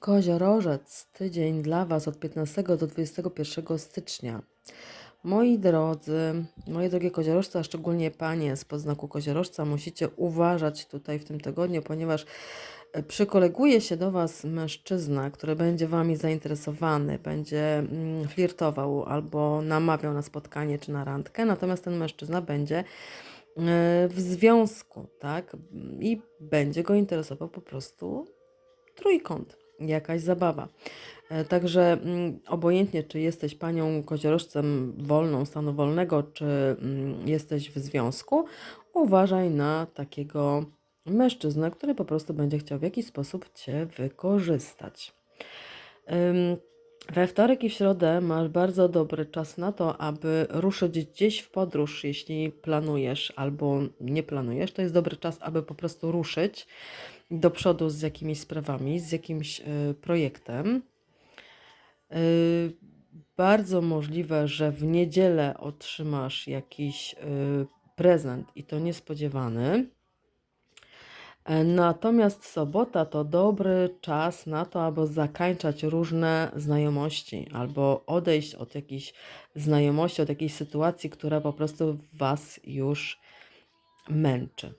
Koziorożec, tydzień dla Was od 15 do 21 stycznia. Moi drodzy, moje drogie koziorożce, a szczególnie panie z podznaku koziorożca, musicie uważać tutaj w tym tygodniu, ponieważ e, przykoleguje się do Was mężczyzna, który będzie Wami zainteresowany, będzie mm, flirtował albo namawiał na spotkanie czy na randkę, natomiast ten mężczyzna będzie e, w związku, tak? I będzie go interesował po prostu trójkąt, jakaś zabawa. E, Także mm, obojętnie, czy jesteś panią koziorożcem wolną, stanu wolnego, czy mm, jesteś w związku, uważaj na takiego mężczyznę, który po prostu będzie chciał w jakiś sposób cię wykorzystać. We wtorek i w środę masz bardzo dobry czas na to, aby ruszyć gdzieś w podróż, jeśli planujesz albo nie planujesz. To jest dobry czas, aby po prostu ruszyć do przodu z jakimiś sprawami, z jakimś y, projektem. Y, Bardzo możliwe, że w niedzielę otrzymasz jakiś y, prezent i to niespodziewany. E, Natomiast sobota to dobry czas na to, aby zakańczać różne znajomości albo odejść od jakiejś znajomości, od jakiejś sytuacji, która po prostu Was już męczy.